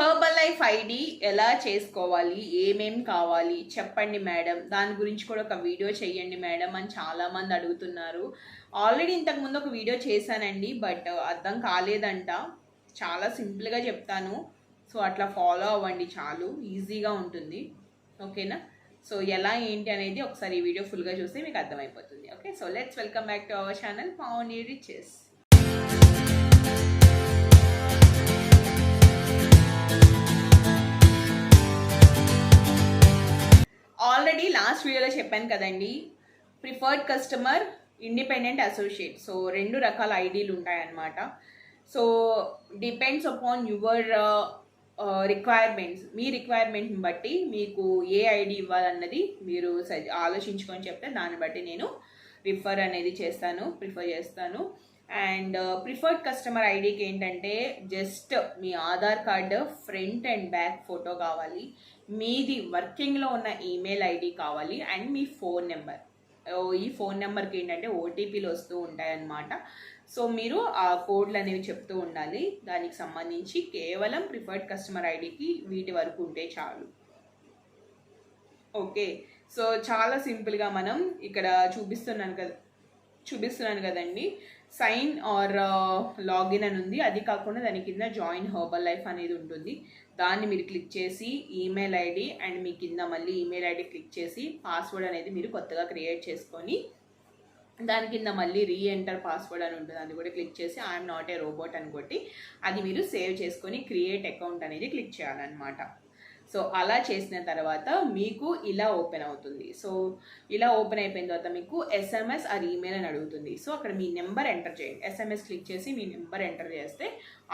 Herbal life ID ఎలా చేసుకోవాలి? ఏమేం కావాలి? చెప్పండి మేడం. దాని గురించి కూడా ఒక వీడియో చేయండి మేడం అని చాలామంది అడుగుతున్నారు. ఆల్రెడీ ఇంతకుముందు ఒక వీడియో చేశానండి బట్ అర్థం కాలేదంట. చాలా సింపుల్గా చెప్తాను. సో అట్లా ఫాలో అవ్వండి చాలు. ఈజీగా ఉంటుంది. ఓకేనా? సో ఎలా ఏంటి అనేది ఒకసారి ఈ వీడియో ఫుల్గా చూస్తే మీకు అర్థమైపోతుంది. Okay? So let's welcome back to our channel Pavan riches already last వీడియోలో చెప్పాను కదండి preferred customer independent associate so రెండు రకాల ఐడీలు ఉంటాయన్నమాట. So depends upon your requirements మీ రిక్వైర్మెంట్ని బట్టి మీకు ఏ ఐడి ఇవ్వాలన్నది మీరు సజ- ఆలోచించుకొని చెప్తే దాన్ని బట్టి నేను రిఫర్ అనేది చేస్తాను ప్రిఫర్ చేస్తాను. అండ్ ప్రిఫర్డ్ కస్టమర్ ఐడికి ఏంటంటే just me Aadhaar card front and back photo కావాలి మీది వర్కింగ్లో ఉన్న ఈమెయిల్ ఐడి కావాలి అండ్ మీ ఫోన్ నెంబర్. ఈ ఫోన్ నెంబర్కి ఏంటంటే ఓటీపీలు వస్తూ ఉంటాయన్నమాట. సో మీరు ఆ కోడ్లు అనేవి చెప్తూ ఉండాలి. దానికి సంబంధించి కేవలం ప్రిఫర్డ్ కస్టమర్ ఐడికి వీటి వరకు ఉంటే చాలు. ఓకే. సో చాలా సింపుల్గా మనం ఇక్కడ చూపిస్తున్నాను కదా. చూపిస్తున్నాను కదండి. సైన్ ఆర్ లాగిన్ అని ఉంది. అది కాకుండా దాని కింద జాయిన్ హర్బల్ లైఫ్ అనేది ఉంటుంది. దాన్ని మీరు క్లిక్ చేసి ఈమెయిల్ ఐడి అండ్ మీ కింద మళ్ళీ ఈమెయిల్ ఐడి క్లిక్ చేసి పాస్వర్డ్ అనేది మీరు కొత్తగా క్రియేట్ చేసుకొని దాని కింద మళ్ళీ రీ ఎంటర్ పాస్వర్డ్ అని ఉంటుంది. అది కూడా క్లిక్ చేసి ఐఎమ్ నాట్ ఏ రోబోట్ అని కొట్టి అది మీరు సేవ్ చేసుకొని క్రియేట్ అకౌంట్ అనేది క్లిక్ చేయాలన్నమాట. సో అలా చేసిన తర్వాత మీకు ఇలా ఓపెన్ అవుతుంది. సో ఇలా ఓపెన్ అయిపోయిన తర్వాత మీకు ఎస్ఎంఎస్ ఆర్ ఈమెయిల్ అని అడుగుతుంది. సో అక్కడ మీ నెంబర్ ఎంటర్ చేయండి. ఎస్ఎంఎస్ క్లిక్ చేసి మీ నెంబర్ ఎంటర్ చేస్తే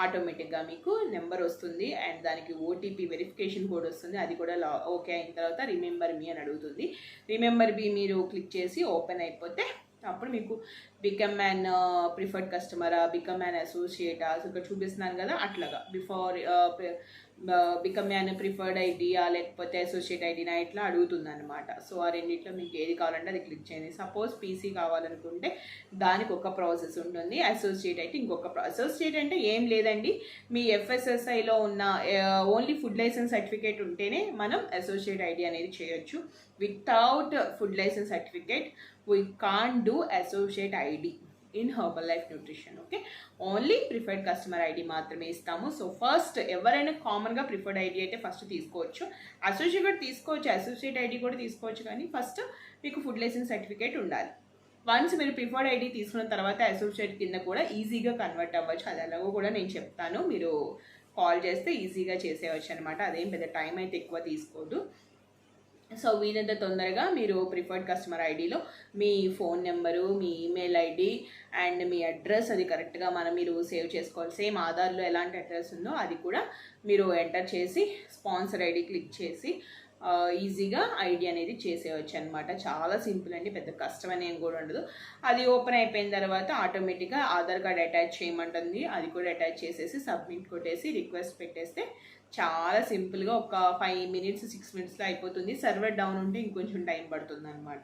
ఆటోమేటిక్గా మీకు నెంబర్ వస్తుంది. అండ్ దానికి ఓటీపీ వెరిఫికేషన్ కోడ్ వస్తుంది. అది కూడా లా ఓకే అయిన తర్వాత రిమెంబర్ మీ అని అడుగుతుంది. రిమెంబర్ మీ మీరు క్లిక్ చేసి ఓపెన్ అయిపోతే అప్పుడు మీకు బికమ్ మ్యాన్ ప్రిఫర్డ్ కస్టమరా బికమ్ మ్యాన్ అసోసియేటా ఇక్కడ చూపిస్తున్నాను కదా అట్లాగా. బిఫోర్ బికమ్ మ్యాన్ ప్రిఫర్డ్ ఐడియా లేకపోతే అసోసియేట్ ఐడినా ఇట్లా అడుగుతుంది అనమాట సో ఆ రెండిట్లో మీకు ఏది కావాలంటే అది క్లిక్ చేయండి. సపోజ్ పీసీ కావాలనుకుంటే దానికి ఒక ప్రాసెస్ ఉంటుంది. అసోసియేట్ అయితే ఇంకొక అసోసియేట్ అంటే ఏం లేదండి. మీ ఎఫ్ఎస్ఎస్ఐలో ఉన్న ఓన్లీ ఫుడ్ లైసెన్స్ సర్టిఫికేట్ ఉంటేనే మనం అసోసియేట్ ఐడి అనేది చేయొచ్చు. Without food licence certificate we can do associate ID in Herbalife nutrition okay only preferred customer ID మాత్రమే ఇస్తాము. సో ఫస్ట్ ఎవరైనా కామన్గా ప్రిఫర్డ్ ఐడి అయితే ఫస్ట్ తీసుకోవచ్చు. అసోసియేట్ కూడా తీసుకోవచ్చు అసోసియేట్ ఐడి కూడా తీసుకోవచ్చు కానీ ఫస్ట్ మీకు ఫుడ్ లైసెన్స్ సర్టిఫికేట్ ఉండాలి. వన్స్ మీరు ప్రిఫర్డ్ ఐడి తీసుకున్న తర్వాత అసోసియేట్ కింద కూడా ఈజీగా కన్వర్ట్ అవ్వచ్చు. అది ఎలాగో కూడా నేను చెప్తాను. మీరు కాల్ చేస్తే ఈజీగా చేసేయచ్చు అనమాట అదేం పెద్ద టైం అయితే ఎక్కువ తీసుకోదు. సో వీలైనంత తొందరగా మీరు ప్రిఫర్డ్ కస్టమర్ ఐడిలో మీ ఫోన్ నెంబరు మీ ఈమెయిల్ ఐడి అండ్ మీ అడ్రస్ అది కరెక్ట్గా మనం మీరు సేవ్ చేసుకోవాలి. సేమ్ ఆధార్లో ఎలాంటి అడ్రస్ ఉందో అది కూడా మీరు ఎంటర్ చేసి స్పాన్సర్ ఐడి క్లిక్ చేసి ఈజీగా ఐడి అనేది చేసేయచ్చు అనమాట చాలా సింపుల్ అండి పెద్ద కష్టం అని కూడా ఉండదు. అది ఓపెన్ అయిపోయిన తర్వాత ఆటోమేటిక్గా ఆధార్ కార్డ్ అటాచ్ చేయమంటుంది. అది కూడా అటాచ్ చేసేసి సబ్మిట్ కొట్టేసి రిక్వెస్ట్ పెట్టేస్తే చాలా సింపుల్గా ఒక ఫైవ్ మినిట్స్ సిక్స్ మినిట్స్లో అయిపోతుంది. సర్వర్ డౌన్ ఉంటే ఇంకొంచెం టైం పడుతుంది అనమాట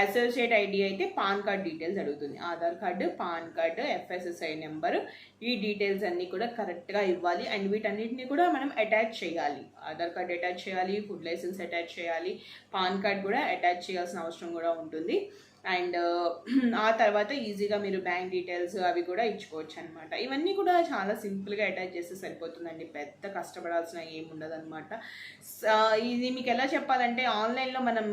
అసోసియేట్ ఐడి అయితే పాన్ కార్డ్ డీటెయిల్స్ అడుగుతుంది. Aadhaar card PAN card FSSAI number ఈ డీటెయిల్స్ అన్నీ కూడా కరెక్ట్గా ఇవ్వాలి. అండ్ వీటన్నిటిని కూడా మనం అటాచ్ చేయాలి. ఆధార్ కార్డ్ అటాచ్ చేయాలి ఫుడ్ లైసెన్స్ అటాచ్ చేయాలి పాన్ కార్డ్ కూడా అటాచ్ చేయాల్సిన అవసరం కూడా ఉంటుంది. అండ్ ఆ తర్వాత ఈజీగా మీరు బ్యాంక్ డీటెయిల్స్ అవి కూడా ఇచ్చుకోవచ్చు అనమాట ఇవన్నీ కూడా చాలా సింపుల్గా అటాచ్ చేస్తే సరిపోతుందండి. పెద్ద కష్టపడాల్సిన ఏమి ఉండదు అనమాట ఇది మీకు ఎలా చెప్పాలంటే ఆన్లైన్లో మనం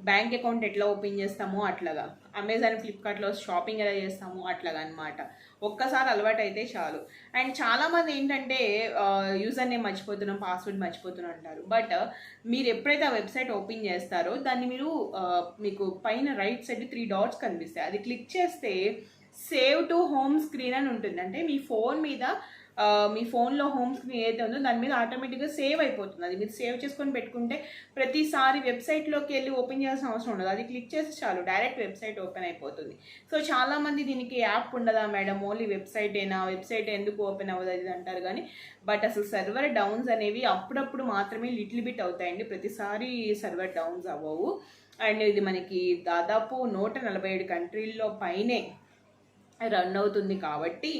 బ్యాంక్ అకౌంట్ ఎట్లా ఓపెన్ చేస్తామో అట్లాగా. అమెజాన్ ఫ్లిప్కార్ట్లో షాపింగ్ ఎలా చేస్తామో అట్లాగా అనమాట ఒక్కసారి అలవాటు అయితే చాలు. అండ్ చాలామంది ఏంటంటే యూజర్ నేమ్ మర్చిపోతున్నాం పాస్వర్డ్ మర్చిపోతున్నాం అంటారు. బట్ మీరు ఎప్పుడైతే ఆ వెబ్సైట్ ఓపెన్ చేస్తారో దాన్ని మీరు మీకు పైన రైట్ సైడ్ త్రీ డాట్స్ కనిపిస్తాయి. అది క్లిక్ చేస్తే సేవ్ టు హోమ్ స్క్రీన్ అని ఉంటుంది. అంటే మీ ఫోన్ మీద మీ ఫోన్లో హోమ్ స్క్రీన్ ఏదైతే ఉందో దాని మీద ఆటోమేటిక్గా సేవ్ అయిపోతుంది. అది మీరు సేవ్ చేసుకొని పెట్టుకుంటే ప్రతిసారి వెబ్సైట్లోకి వెళ్ళి ఓపెన్ చేయాల్సిన అవసరం ఉండదు. అది క్లిక్ చేసి చాలు డైరెక్ట్ వెబ్సైట్ ఓపెన్ అయిపోతుంది. సో చాలామంది దీనికి యాప్ ఉండదా మేడం? ఓన్లీ వెబ్సైట్ ఏనా వెబ్సైట్ ఎందుకు ఓపెన్ అవ్వదు అది ఇది అంటారు కానీ బట్ అసలు సర్వర్ డౌన్స్ అనేవి అప్పుడప్పుడు మాత్రమే లిటిల్ బిట్ అవుతాయండి. ప్రతిసారి సర్వర్ డౌన్స్ అవ్వవు. అండ్ ఇది మనకి దాదాపు నూట నలభై ఏడు కంట్రీల్లో పైనే రన్ అవుతుంది కాబట్టి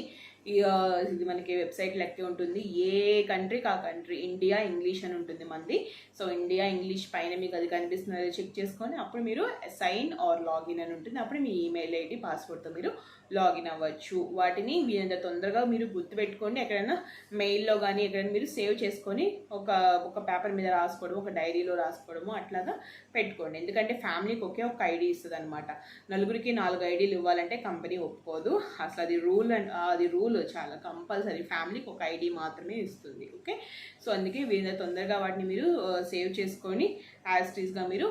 ఇది మనకి వెబ్సైట్ లెక్కే ఉంటుంది. ఏ కంట్రీకి ఆ కంట్రీ? ఇండియా ఇంగ్లీష్ అని ఉంటుంది మంది. సో ఇండియా ఇంగ్లీష్ పైన మీకు అది కనిపిస్తుందో చెక్ చేసుకొని అప్పుడు మీరు సైన్ ఆర్ లాగిన్ అని ఉంటుంది. అప్పుడు మీ ఈమెయిల్ ఐడి పాస్వర్డ్తో మీరు లాగిన్ అవ్వచ్చు. వాటిని వీరంత తొందరగా మీరు గుర్తుపెట్టుకోండి. ఎక్కడైనా మెయిల్లో కానీ ఎక్కడైనా మీరు సేవ్ చేసుకొని ఒక ఒక పేపర్ మీద రాసుకోవడం ఒక డైరీలో రాసుకోవడము అట్లాగా పెట్టుకోండి. ఎందుకంటే ఫ్యామిలీకి ఒకే ఒక ఐడి ఇస్తుంది అనమాట నలుగురికి నాలుగు ఐడీలు ఇవ్వాలంటే కంపెనీ ఒప్పుకోదు. అసలు అది రూల్ అండ్ అది రూల్ చాలా కంపల్సరీ. ఫ్యామిలీకి ఒక ఐడి మాత్రమే ఇస్తుంది. ఓకే? సో అందుకే వీళ్ళ తొందరగా వాటిని మీరు సేవ్ చేసుకొని యాజ్టీస్గా మీరు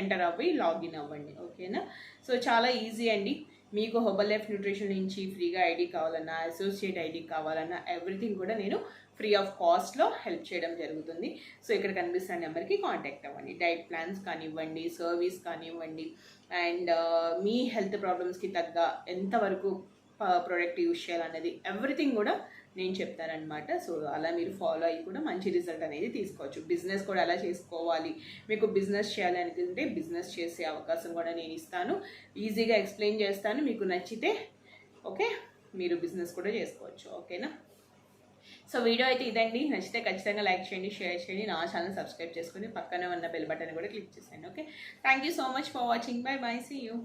ఎంటర్ అవ్వి లాగిన్ అవ్వండి. ఓకేనా? సో చాలా ఈజీ అండి. మీకు హోబల్ లైఫ్ న్యూట్రిషన్ నుంచి ఫ్రీగా ఐడి కావాలన్నా అసోసియేట్ ఐడి కావాలన్నా ఎవ్రీథింగ్ కూడా నేను ఫ్రీ ఆఫ్ కాస్ట్లో హెల్ప్ చేయడం జరుగుతుంది. సో ఇక్కడ కనిపిస్తున్న నెంబర్కి కాంటాక్ట్ అవ్వండి. డైట్ ప్లాన్స్ కానివ్వండి సర్వీస్ కానివ్వండి అండ్ మీ హెల్త్ ప్రాబ్లమ్స్కి తగ్గ ఎంతవరకు ప్రోడక్ట్ యూజ్ చేయాలనేది ఎవ్రీథింగ్ కూడా నేను చెప్తానమాట సో అలా మీరు ఫాలో అయ్యి కూడా మంచి రిజల్ట్ అనేది తీసుకోవచ్చు. బిజినెస్ కూడా ఎలా చేసుకోవాలి. మీకు బిజినెస్ చేయాలి అనుకుంటే బిజినెస్ చేసే అవకాశం కూడా నేను ఇస్తాను. ఈజీగా ఎక్స్ప్లెయిన్ చేస్తాను. మీకు నచ్చితే ఓకే? మీరు బిజినెస్ కూడా చేసుకోవచ్చు. ఓకేనా? సో వీడియో అయితే ఇదండి. నచ్చితే ఖచ్చితంగా లైక్ చేయండి షేర్ చేయండి. నా ఛానల్ సబ్స్క్రైబ్ చేసుకొని పక్కనే ఉన్న బెల్ బటన్ కూడా క్లిక్ చేసేయండి. Okay? Thank you so much for watching bye bye see you